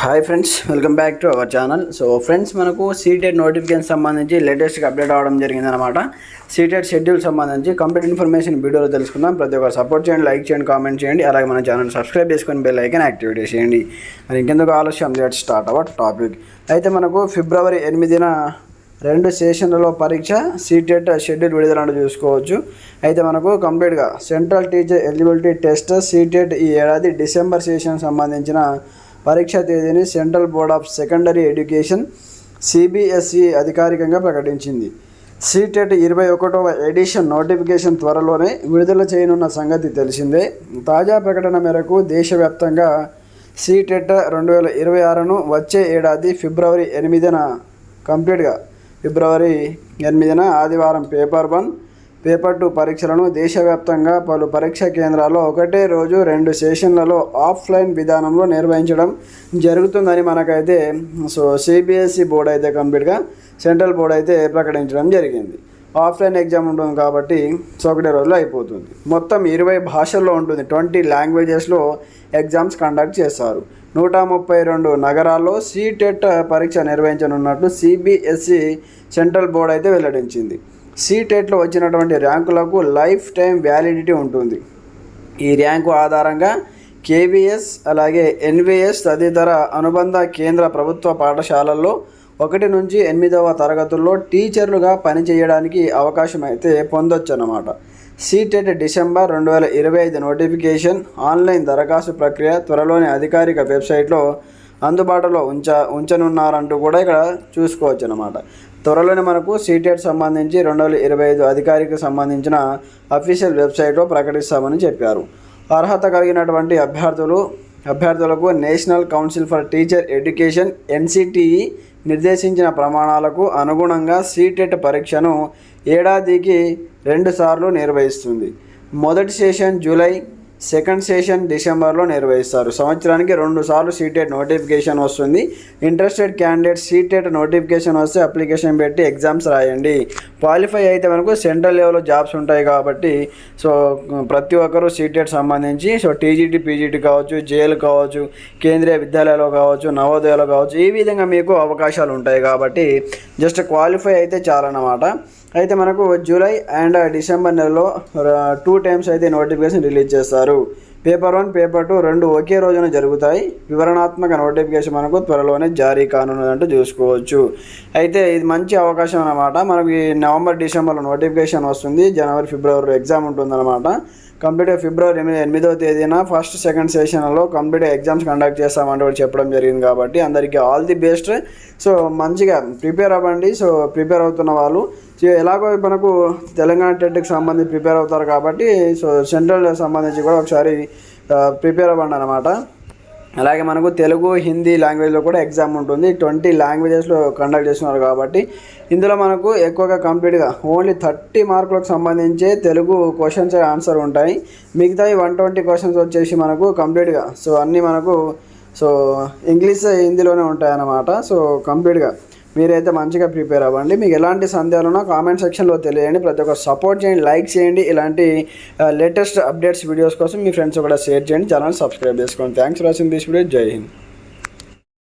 Hi friends welcome back to our channel so friends మనకు CTET notification సంబంధించి లేటెస్ట్గా update అవ్వడం జరిగిందనమాట సీటెడ్ షెడ్యూల్ సంబంధించి కంప్లీట్ ఇన్ఫర్మేషన్ వీడియోలో తెలుసుకుందాం. ప్రతి ఒక్కరు సపోర్ట్ చేయండి లైక్ చేయండి కామెంట్ చేయండి. అలాగే మన ఛానల్ సబ్స్క్రైబ్ చేసుకొని బెల్ ఐకన్ యాక్టివేట్ చేయండి మరి ఇంకెందుకు ఆలస్యం? లెట్ స్టార్ట్ అవర్ టాపిక్ అయితే మనకు ఫిబ్రవరి ఎనిమిదిన రెండు సెషన్లలో పరీక్ష సీటెట్ షెడ్యూల్ విడుదలను చూసుకోవచ్చు. అయితే మనకు కంప్లీట్గా central teacher eligibility test CTET ఈ ఏడాది డిసెంబర్ సెషన్ సంబంధించిన పరీక్ష తేదీని central board of secondary education CBSE అధికారికంగా ప్రకటించింది. సీటెట్ ఇరవై ఒకటవ ఎడిషన్ నోటిఫికేషన్ త్వరలోనే విడుదల చేయనున్న సంగతి తెలిసిందే. తాజా ప్రకటన మేరకు దేశవ్యాప్తంగా సీటెట్ రెండు వేల ఇరవై ఆరును వచ్చే ఏడాది ఫిబ్రవరి ఎనిమిదిన కంప్లీట్గా ఫిబ్రవరి ఎనిమిదిన ఆదివారం పేపర్ వన్ పేపర్ టూ పరీక్షలను దేశవ్యాప్తంగా పలు పరీక్షా కేంద్రాల్లో ఒకటే రోజు రెండు సెషన్లలో ఆఫ్లైన్ విధానంలో నిర్వహించడం జరుగుతుందని మనకైతే సో సిబిఎస్ఈ బోర్డు అయితే కంప్లీట్గా సెంట్రల్ బోర్డు అయితే ప్రకటించడం జరిగింది. ఆఫ్లైన్ ఎగ్జామ్ ఉంటుంది కాబట్టి సో ఒకటే రోజులో అయిపోతుంది. మొత్తం ఇరవై భాషల్లో ఉంటుంది. ట్వంటీ లాంగ్వేజెస్లో ఎగ్జామ్స్ కండక్ట్ చేస్తారు. నూట ముప్పై రెండు నగరాల్లో సీటెట్ పరీక్ష నిర్వహించనున్నట్లు సిబిఎస్ఈ సెంట్రల్ బోర్డు అయితే వెల్లడించింది. సీటెట్లో వచ్చినటువంటి ర్యాంకులకు లైఫ్ టైం వ్యాలిడిటీ ఉంటుంది. ఈ ర్యాంకు ఆధారంగా కేవీఎస్ అలాగే ఎన్విఎస్ తదితర అనుబంధ కేంద్ర ప్రభుత్వ పాఠశాలల్లో ఒకటి నుంచి ఎనిమిదవ తరగతుల్లో టీచర్లుగా పనిచేయడానికి అవకాశం అయితే పొందొచ్చు అన్నమాట సీటెట్ డిసెంబర్ రెండు వేల ఇరవై ఐదు నోటిఫికేషన్ ఆన్లైన్ దరఖాస్తు ప్రక్రియ త్వరలోని అధికారిక వెబ్సైట్లో అందుబాటులో ఉంచ ఉంచనున్నారంటూ కూడా ఇక్కడ చూసుకోవచ్చు అనమాట త్వరలోనే మనకు సీటెట్ సంబంధించి రెండు వేల ఇరవై ఐదు అధికారికి సంబంధించిన అఫీషియల్ వెబ్సైట్లో ప్రకటిస్తామని చెప్పారు. అర్హత కలిగినటువంటి అభ్యర్థులు అభ్యర్థులకు national council for teacher education NCTE నిర్దేశించిన ప్రమాణాలకు అనుగుణంగా సీటెట్ పరీక్షను ఏడాదికి రెండుసార్లు నిర్వహిస్తుంది. మొదటి సెషన్ జూలై సెకండ్ సెషన్ డిసెంబర్లో నిర్వహిస్తారు. సంవత్సరానికి రెండు సార్లు సీటెట్ నోటిఫికేషన్ వస్తుంది. ఇంట్రెస్టెడ్ క్యాండిడేట్ సీటెట్ నోటిఫికేషన్ వస్తే అప్లికేషన్ పెట్టి ఎగ్జామ్స్ రాయండి. క్వాలిఫై అయితే మనకు సెంట్రల్ లెవెల్లో జాబ్స్ ఉంటాయి కాబట్టి సో ప్రతి ఒక్కరూ సీటెట్ సంబంధించి సో టీజీటీ పీజీటీ కావచ్చు జేఎల్ కావచ్చు కేంద్రీయ విద్యాలయాలు కావచ్చు నవోదయాలు కావచ్చు ఈ విధంగా మీకు అవకాశాలు ఉంటాయి కాబట్టి జస్ట్ క్వాలిఫై అయితే చాలన్నమాట. అయితే మనకు జూలై అండ్ డిసెంబర్ నెలలో టూ టైమ్స్ అయితే నోటిఫికేషన్ రిలీజ్ చేస్తారు. పేపర్ వన్ పేపర్ టూ రెండు ఒకే రోజున జరుగుతాయి. వివరణాత్మక నోటిఫికేషన్ మనకు త్వరలోనే జారీ కానున్నదంటూ చూసుకోవచ్చు. అయితే ఇది మంచి అవకాశం అన్నమాట. మనకి నవంబర్ డిసెంబర్లో నోటిఫికేషన్ వస్తుంది. జనవరి ఫిబ్రవరి ఎగ్జామ్ ఉంటుందన్నమాట. కంప్లీట్గా ఫిబ్రవరి ఎనిమిది ఎనిమిదవ తేదీన ఫస్ట్ సెకండ్ సెషన్లో కంప్లీట్గా ఎగ్జామ్స్ కండక్ట్ చేస్తామంటే కూడా చెప్పడం జరిగింది కాబట్టి అందరికీ ఆల్ ది బెస్ట్ సో మంచిగా ప్రిపేర్ అవ్వండి. సో ప్రిపేర్ అవుతున్న వాళ్ళు ఎలాగో మనకు తెలంగాణ టెట్కి సంబంధించి ప్రిపేర్ అవుతారు కాబట్టి సో సెంట్రల్ సంబంధించి కూడా ఒకసారి ప్రిపేర్ అవ్వండి అనమాట అలాగే మనకు తెలుగు హిందీ లాంగ్వేజ్లో కూడా ఎగ్జామ్ ఉంటుంది. ట్వంటీ లాంగ్వేజెస్లో కండక్ట్ చేస్తున్నారు కాబట్టి ఇందులో మనకు ఎక్కువగా కంప్లీట్గా ఓన్లీ థర్టీ మార్కులకు సంబంధించే తెలుగు క్వశ్చన్స్ ఆన్సర్ ఉంటాయి. మిగతావి వన్ ట్వంటీ క్వశ్చన్స్ వచ్చేసి మనకు కంప్లీట్గా సో అన్నీ మనకు సో ఇంగ్లీష్ హిందీలోనే ఉంటాయి అన్నమాట సో కంప్లీట్గా మీరైతే మంచిగా ప్రిపేర్ అవ్వండి. మీకు ఎలాంటి సందేహాలున్నా కామెంట్ సెక్షన్లో తెలియండి ప్రతి ఒక్క సపోర్ట్ చేయండి లైక్ చేయండి. ఇలాంటి లేటెస్ట్ అప్డేట్స్ వీడియోస్ కోసం మీ ఫ్రెండ్స్ కూడా షేర్ చేయండి. ఛానల్ సబ్స్క్రైబ్ చేసుకోండి. Thanks for watching this video. Jai Hind.